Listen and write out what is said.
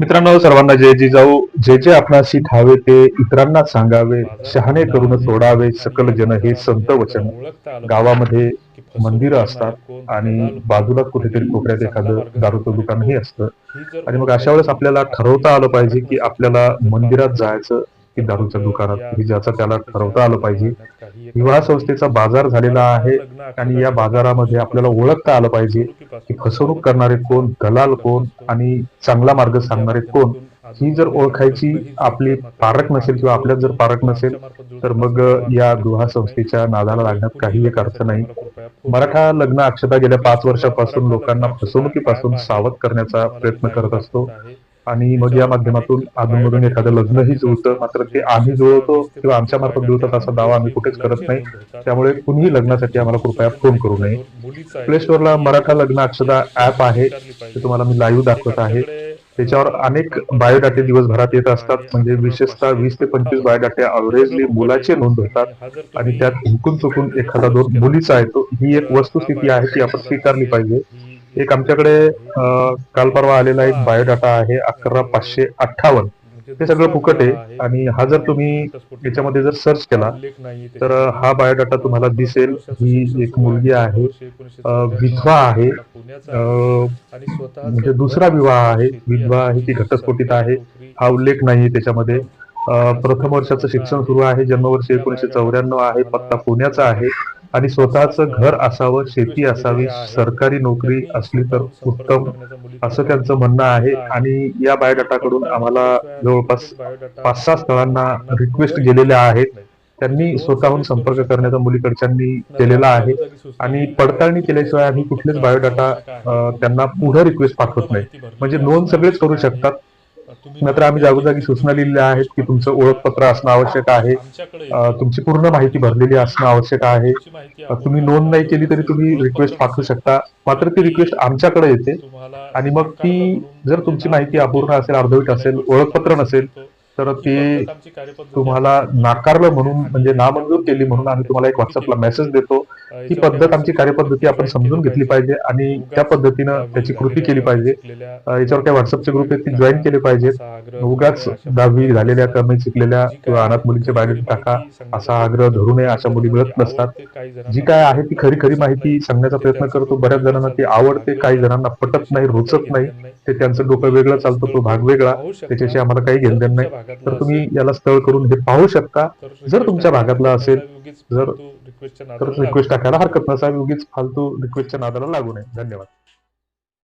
मित्रांनो सर्वांना जय जिजाऊ जे जे आपणाशी ठावे ते इतरांना सांगावे शहाणे करून सोडावे सकल जन हे संत वचन. गावामध्ये मंदिरं असतात आणि बाजूला कुठेतरी कोपऱ्यात एखादं दारूचं दुकानही असतं. आणि मग अशा वेळेस आपल्याला ठरवता आलं पाहिजे की आपल्याला मंदिरात जायचं की दारूच्या दुकानात ज्याचं त्याला ठरवता आलं पाहिजे. विवाह संस्थेचा बाजार झालेला आहे आणि या बाजारामध्ये आपल्याला ओळखता आलं पाहिजे की फसवणूक करणारे कोण दलाल कोण आणि चांगला मार्ग सांगणारे कोण ही जर ओळखायची आपली पारख नसेल किंवा आपल्यात जर पारख नसेल तर मग या विवाह संस्थेच्या नादाला लागण्यात काही एक अर्थ नाही. मराठा लग्न अक्षता गेल्या पाच वर्षापासून लोकांना फसवणुकीपासून सावध करण्याचा प्रयत्न करत असतो. आणि मग या माध्यमातून अधूनमधून एखादं लग्नही जुळतं मात्र ते आम्ही जुळवतो किंवा आमच्या मार्फत जुळतात असा दावा आम्ही कुठेच करत नाही. त्यामुळे कुणीही लग्नासाठी आम्हाला कृपया फोन करू नये. प्ले स्टोअरला मराठा लग्न अक्षदा ऍप आहे ते तुम्हाला मी लाईव्ह दाखवत आहे. त्याच्यावर अनेक बायोडाटे दिवसभरात येत असतात. म्हणजे विशेषतः वीस ते पंचवीस बायोडाटे अवरेजली मुलाचे नोंद होतात. आणि त्यात हुकून चुकून एखादा दोन मुलीचा येतो ही एक वस्तुस्थिती आहे ती आपण स्वीकारली पाहिजे. एक आमच्याकडे काल परवा आलेला एक बायोडाटा आहे अकरा पाचशे अठ्ठावन्न. हे सगळं फुकट आहे आणि हा जर तुम्ही याच्यामध्ये जर सर्च केला तर हा बायोडाटा तुम्हाला दिसेल. ही एक मुलगी आहे विधवा आहे. म्हणजे दुसरा विवाह आहे. विधवा आहे ती घटस्फोटीत आहे. हा उल्लेख नाही त्याच्यामध्ये. प्रथम वर्षाचं शिक्षण सुरू आहे जन्मवर्ष एकोणीशे चौऱ्याण्णव आहे पत्ता पुण्याचा आहे. आणि स्वतःच घर असावं शेती असावी सरकारी नोकरी असली तर उत्तम असं त्यांचं म्हणणं आहे. आणि या बायोडाटाकडून आम्हाला जवळपास पाच सहा स्थळांना रिक्वेस्ट गेलेल्या आहेत. त्यांनी स्वतःहून संपर्क करण्याचा मुलीकडच्यांनी केलेला आहे. आणि पडताळणी केल्याशिवाय आम्ही कुठलेच बायोडाटा त्यांना पुढे रिक्वेस्ट पाठवत नाही. म्हणजे नोंद सगळेच करू शकतात. मात्र आम्ही जागोजागी सूचना लिहिलेल्या आहेत की तुमचं ओळखपत्र असणं आवश्यक आहे. तुमची पूर्ण माहिती भरलेली असणं आवश्यक आहे. तुम्ही नोंद नाही केली तरी तुम्ही रिक्वेस्ट पाठवू शकता. मात्र ती रिक्वेस्ट आमच्याकडे येते. आणि मग ती जर तुमची माहिती अपूर्ण असेल अर्धवट असेल ओळखपत्र नसेल तर ते तुम्हाला नाकारलं म्हणून म्हणजे नामंजूर केली म्हणून आम्ही तुम्हाला एक व्हॉट्सअपला मेसेज देतो. ही पद्धत आमची कार्यपद्धती आपण समजून घेतली पाहिजे. आणि त्या पद्धतीनं त्याची कृती केली पाहिजे. याच्यावर काही व्हॉट्सअपचे ग्रुप आहेत ती जॉईन केले पाहिजेत. उगाच दहावी झालेल्या कमी शिकलेल्या किंवा अनाथ मुलींचे बायोडेटा टाका असा आग्रह धरू नये अशा मुली मिळत नसतात. जी काय आहे ती खरी खरी माहिती सांगण्याचा प्रयत्न करतो. बऱ्याच जणांना ती आवडते काही जणांना पटत नाही रुचत नाही. ते त्यांचं डोकं वेगळं चालतं तो भाग वेगळा. त्याच्याशी आम्हाला काही घेणदेण नाही. तर तुम्ही याला स्थळ करून हे पाहू शकता. जर तुमच्या भागातला असेल जर रिक्वेस्ट टाकायला हरकत नसावी उगीच फालतू रिक्वेस्टच्या नादाला लागू नये. धन्यवाद.